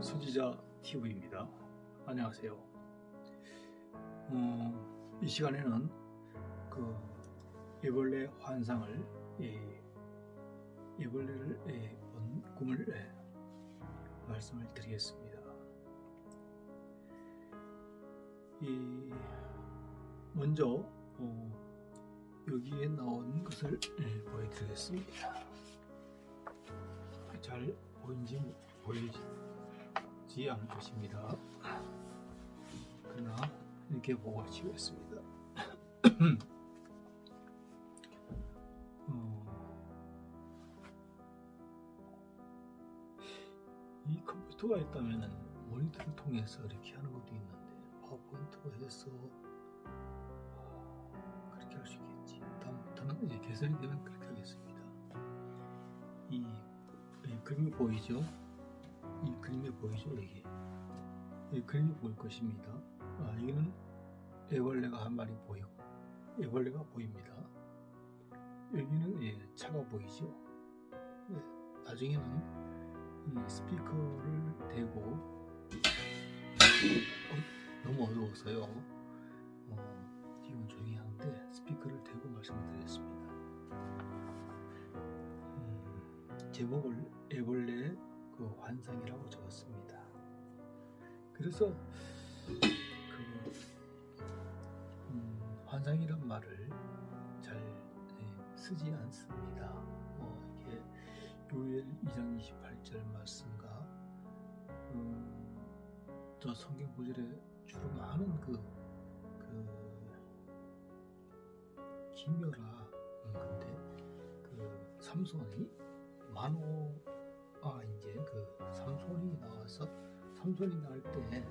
수지자 TV입니다. 안녕하세요. 어, 이 시간에는 그 애벌레 환상을 예, 애벌레를 예, 본 꿈을 예, 말씀을 드리겠습니다. 이 먼저 어, 여기에 나온 것을 예, 보여드리겠습니다. 잘 보이는지 보이지 않을 것입니다. 그러나 이렇게 보고 치겠습니다. 어, 이 컴퓨터가 있다면 모니터를 통해서 이렇게 하는 것도 있는데 파워포인트가 해서 어, 그렇게 할 수 있겠지. 다음부터는 이제 개설이 되면 그렇게 하겠습니다. 이, 이 그림이 보이죠? 이 그림이 보이죠? 이게 이 그림이 보일 것입니다. 아, 여기는 애벌레가 한 마리 보이고 애벌레가 보입니다. 여기는 예, 차가 보이죠? 예, 나중에는 이 스피커를 대고 어, 너무 어두워서요. 어, 지금 조용히 하는데 스피커를 대고 말씀을 드리겠습니다. 음, 제목을 애벌레 그 환상이라고 적었습니다. 그래서 그 음, 환상이란 말을 잘 예, 쓰지 않습니다. 어, 이게 요엘 2장 28절 말씀과 음, 저 성경 구절에 주로 많은 그, 그 기묘라 음, 근데 그 삼손이 만호 아 이제 그 삼손이 나와서 삼손이 나올 때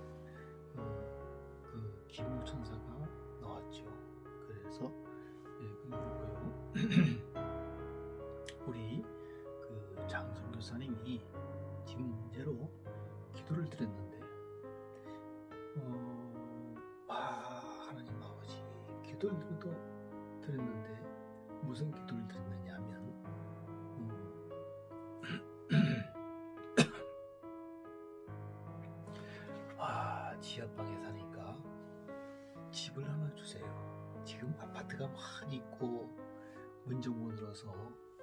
어, 그 기묘 천사가 나왔죠. 그래서 예, 그리고요 우리 그 장선 교사님이 지금 문제로 기도를 드렸는데 어, 아 하나님 아버지 기도를 드려도 드렸는데 무슨 기도 지하방에 사니까 집을 하나 주세요. 지금 아파트가 많이 있고 못 들어서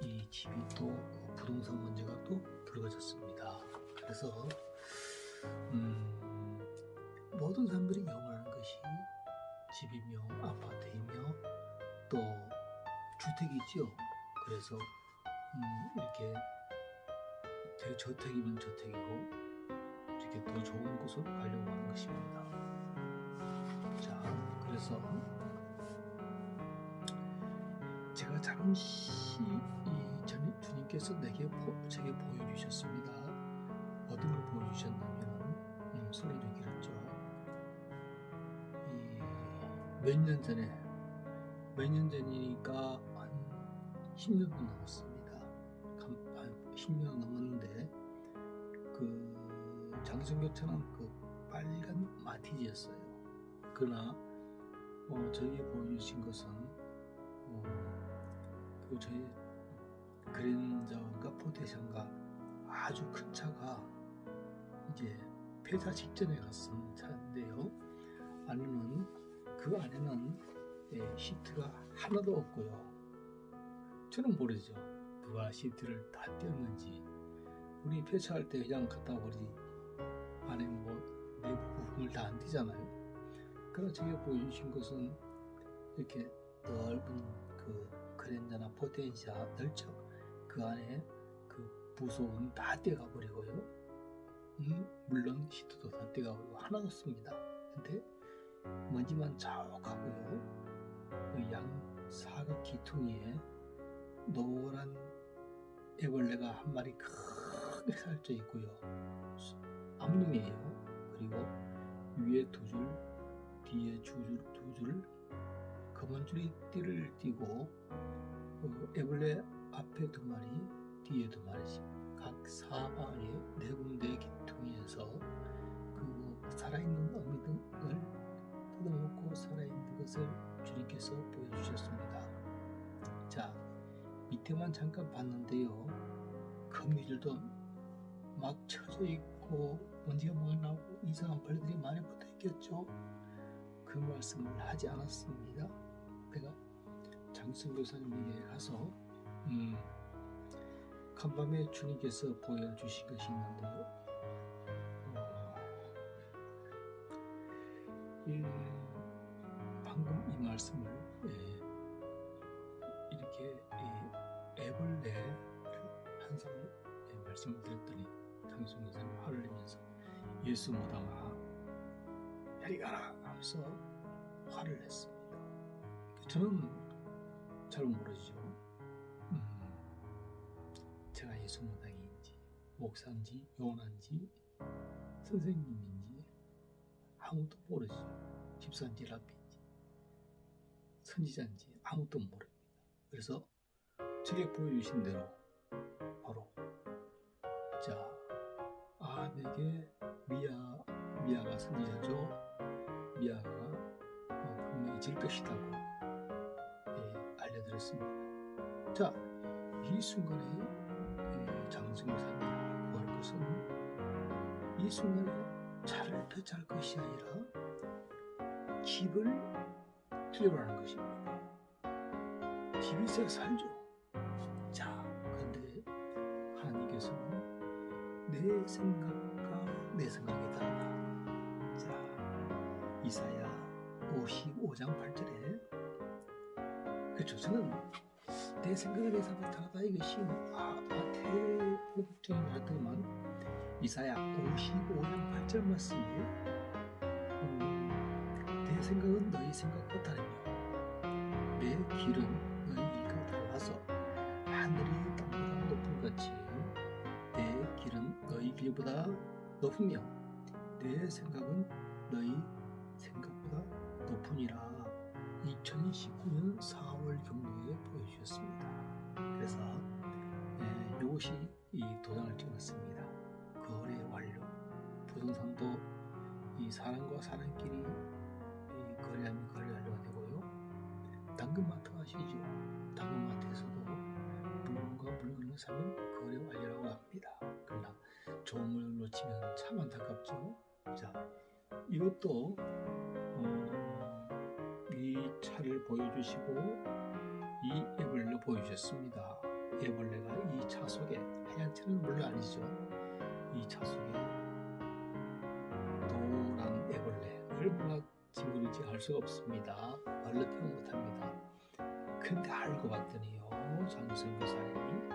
이 집이 또 부동산 문제가 또 불거졌습니다. 그래서 음, 모든 사람들이 영원하는 것이 집이며 아파트이며 또 주택이지요. 그래서 음, 이렇게 대저택이면 저택이고 이렇게 더 좋은 곳으로 가려고 하는 것입니다. 자, 그래서 제가 잠시 이 전- 주님께서 내게 보, 제게 보여주셨습니다. 어떤 걸 보여주셨냐면 음, 소리를 길었죠. 몇 년 전에 몇 년 전이니까 한 10년도 넘었습니다. 감- 한 10년 넘었는데 그 장성교차는 그 빨간 마티즈였어요. 그러나 어, 저희에 보여주신 것은 어, 그 저희 그랜저인가 포테션가 아주 큰 차가 이제 폐차 직전에 갔은 차인데요. 안에는 그 안에는 예, 시트가 하나도 없고요. 저는 모르죠. 누가 시트를 다 떼었는지. 우리 폐차할 때 그냥 갖다 버리지. 안에 뭐 내부 부품을 다안 떼잖아요. 그러나 제가 보여주신 것은 이렇게 넓은 그 그랜저나 포텐시아 넓죠. 그 안에 그 부속은 다 떼가 버리고요. 음, 물론 시트도 다 떼가 버리고 하나도 없습니다. 근데 먼지만 자욱하고요. 그 양 사각 기퉁이에 노란 애벌레가 한 마리 크게 살쪄 있고요. 암름이에요. 그리고 위에 두 줄, 뒤에 두 줄, 두 줄, 검은 줄이 띠를 띠고 어, 애벌레 앞에 두 마리, 뒤에 두 마리씩 각 사방에 네 군데 기퉁이에서 그 살아있는 어미 등을 뜯어먹고 살아있는 것을 주님께서 보여주셨습니다. 자, 밑에만 잠깐 봤는데요. 거미줄도 막 쳐져 있고 먼지가 많이 나고 이상한 벌레들이 많이 붙어 있겠죠. 그 말씀을 하지 않았습니다. 내가 장승 교사님에게 가서 음, 간밤에 주님께서 보여주신 것이 있는데요. 어, 이, 방금 이 말씀을 예, 이렇게 이 애벌레 한상을 예, 말씀을 드렸더니 장승 교사님 화를 내면서 예수 못하마 야리 가라 하면서 화를 냈습니다. 저는 잘 모르죠. 음, 제가 예수 무당인지 목사인지 요원한지 선생님인지 아무도 모르죠. 집사인지 랍비인지 선지자인지 아무도 모릅니다. 그래서 제게 보여주신 대로 바로 자, 아 내게 미아 미아가 선지자죠. 미아가 어, 분명히 질 것이다고 예, 알려드렸습니다. 자, 이 순간에 예, 장승사님이 구할 것은 이 순간에 차를 폐차할 것이 아니라 집을 필요로 하는 것입니다. 집이 있어야 살죠. 자, 근데 하나님께서는 내 생각과 내 생각이다. 자, 이사야 55장 8절에 그렇죠. 저는 내내 생각을 다르다 이것이 아, 아태복종이 말했더만 이사야 55장 8절 말씀에 음, 내 생각은 너희 생각과 다르며 내 길은 너희 길과 달라서 하늘이 땅보다 높은 같이 내 길은 너희 길보다 높으며 내 생각은 너희 생각보다 높으니라 2019년 4월 경도에 보여주셨습니다. 그래서 예, 이것이 이 도장을 찍었습니다. 거래 완료. 부동산도 이 사람과 사람끼리 이 거래하면 거래 완료가 되고요. 당근마트 아시죠? 당근마트에서도 물건과 물건을 사면 거래 완료라고 합니다. 그러나 물건을 놓치면 참 안타깝죠. 자, 이것도 어, 이 차를 보여주시고 이 애벌레 보여주셨습니다. 애벌레가 이 차 속에 하얀 차는 물론 아니죠. 이 차 속에 노란 애벌레 얼마나 징그러운지 알 수가 없습니다. 말로 표현 못합니다. 근데 알고 봤더니요 장유선 교사님이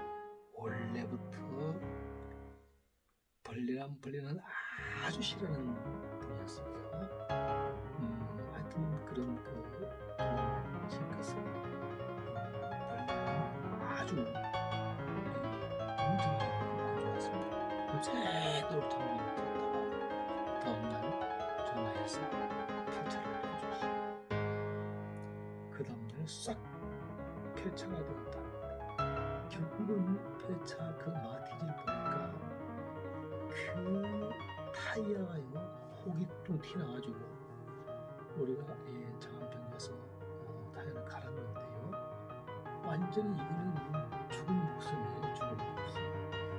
원래부터 벌레란 벌레는 아주 싫어하는 분이었어요. 음, 하여튼 그런 그 그런 실컷은 벌레는 아주 엄청 안 좋았습니다. 밤새도록 잠을 잤다가 다음날 전화해서 폐차를 해줬어요. 그 다음날 싹 폐차가 되었답니다. 결국은 폐차 그 마티즈 타이어가요 혹이 좀 튀나가지고 우리가 예, 장안병 가서 어, 타이어를 갈았는데요. 완전히 이거는 죽은 목숨이에요 죽은 목숨.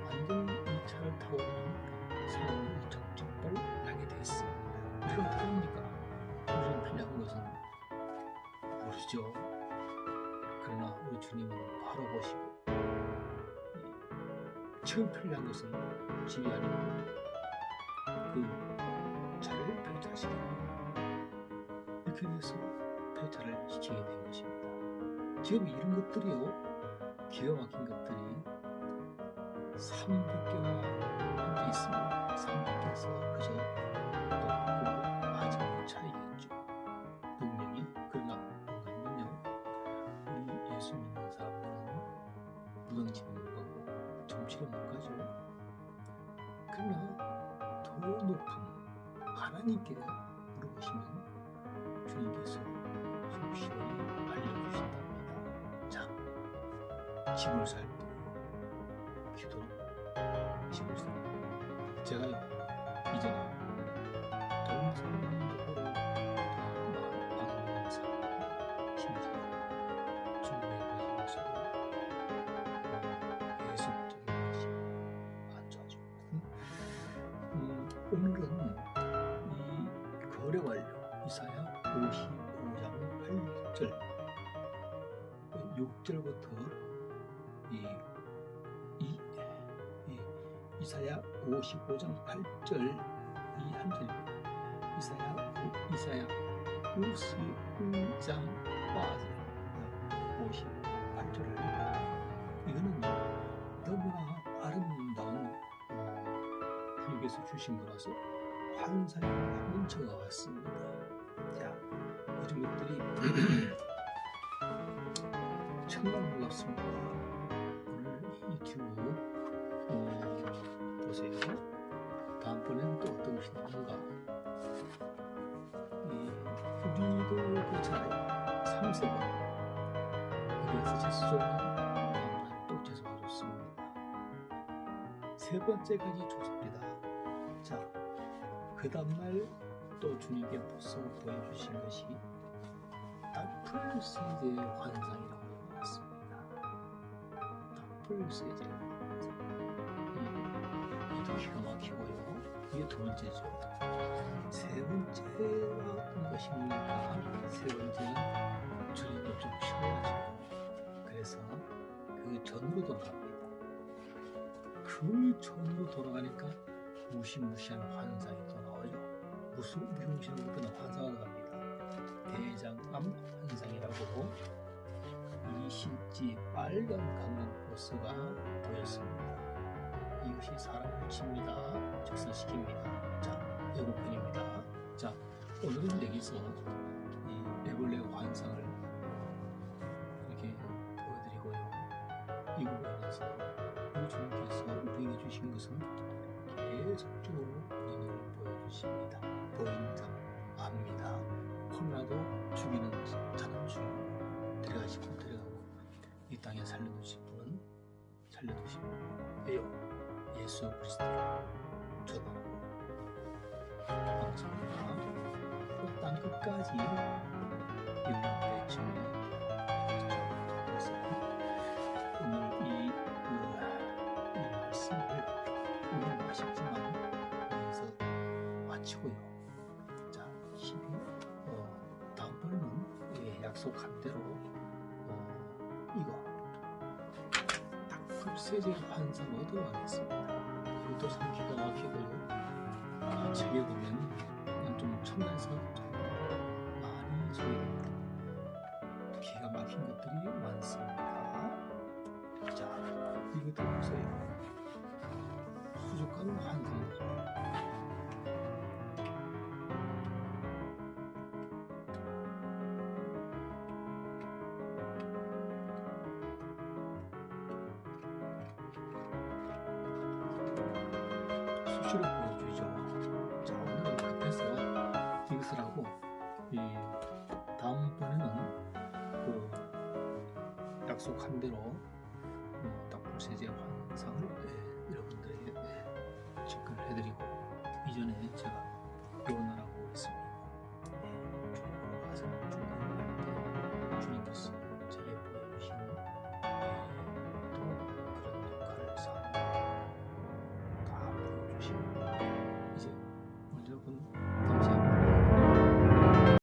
완전히 이 차를 타고 있는 사람이 적적발 나게 됐습니다. 이거 어떡합니까? 우리는 필요한 것은 모르죠. 그러나 우리 주님은 바로 보시고 이 지금 필요한 것은 집이 아니고 시키는 이렇게 돼서 폐차를 시키게 된 것입니다. 지금 이런 것들이요 기가 막힌 것들이 300개가 함께 있습니다. 300개에서 그저 높고 낮은 차이겠죠. 능력이 그러나 뭔가면요 우리 예수 믿는 사람들은 무당집에 못 가고 정치를 못 가죠. 그러나 더 높은 하나님께 물어보시면 주님께서 속시원히 알려주신답니다. 자, 집을 살때 기도로 집을 살 때. 제가요 이제는 돈 사는 쪽으로 더 많은 사람 심지어 중국에 가지고서도 예술적인 것이 안 좋아지고 음, 오늘은 6절부터 이, 이, 이 이사야 55장 8절 이 한 절입니다. 이사야 오- 이사야 52장 58절을 이거는 너무나 아름다운 어, 주님께서 주신 거라서 환상이 넘쳐가 왔습니다. 자, 이런 것들이 정말 놀랍습니다. 오늘 이 유튜브 어, 보세요. 다음번에는 또 어떤 것이 나오는가? 이 우리도 그렇잖아요. 3세번 그래서 다음날 또 재수가 좋습니다. 세 번째까지 좋습니다. 자, 그 다음날 또 주님께 벌써 보여주신 것이 세제의 환상이라고 나왔습니다. 따풀 세제의 환상. 이, 이도 기가 막히고요. 이게 두 번째죠. 세 번째가 어떤 것입니까? 세 번째는 주님도 좀 쉬어야죠. 그래서 그 전으로 돌아갑니다. 그 전으로 돌아가니까 무시무시한 환상이 또 나오죠. 무슨 무시무시한 환상을 갑니다. 대장암 환상이라고 이 실지 빨간 강릉 버스가 보였습니다. 이것이 사람을 칩니다. 적선시킵니다. 자, 예고편입니다. 자, 오늘은 여기서 이 애벌레 환상을 이렇게 보여드리고요. 이거로 인해서 우리 주님께서 우리에게 주신 것은 계속적으로 눈을 보여주십니다. 보인다, 압니다. 코로나도 이 땅에 살려두신 분은 살려두시고 왜요? 예수 그리스도를 전하고 방송입니다. 땅 끝까지 열린 때쯤에 그래서 오늘 이, 말씀을 오늘 아쉽지만 여기서 마치고요. 자, 12, 어, 다음번에는 예, 약속한 대로 닭풀세제 환상 얻어가겠습니다. 이것도 참 기가 막히고요. 이 책에 보면 그냥 좀좀 많이 소개됩니다. 기가 막힌 것들이 많습니다. 자, 이것도 보세요. 수족관 환상 약속한 대로 어, 딱불세제 환상을 예, 여러분들에게 예, 접근을 해드리고, 이전에 제가 요원하라고